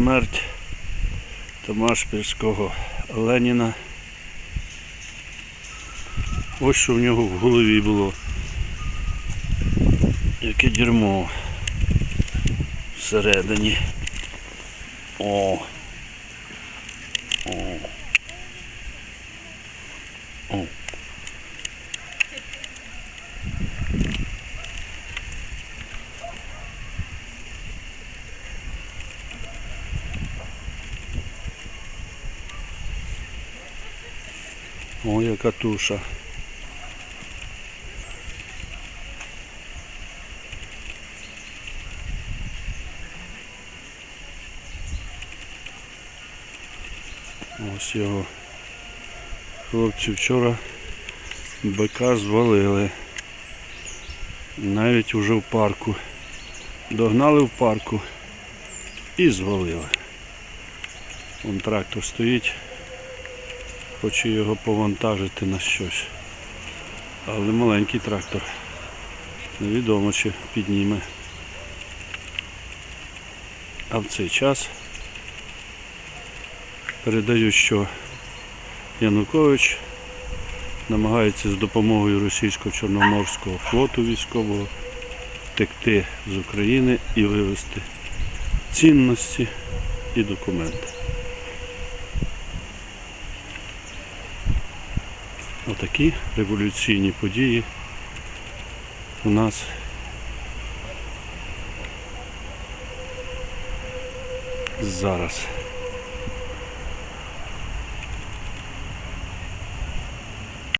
Смерть Томашпільського Леніна. Ось що в нього в голові було. Яке дерьмо всередині. О. О. О, яка туша. Ось його хлопці вчора бика звалили. Навіть уже в парку. Догнали в парку і звалили. Вон трактор стоїть. Хочу його повантажити на щось. Але маленький трактор. Невідомо чи підніме. А в цей час передаю, що Янукович намагається з допомогою російсько-чорноморського флоту військового втекти з України і вивезти цінності і документи. Отакі революційні події у нас зараз.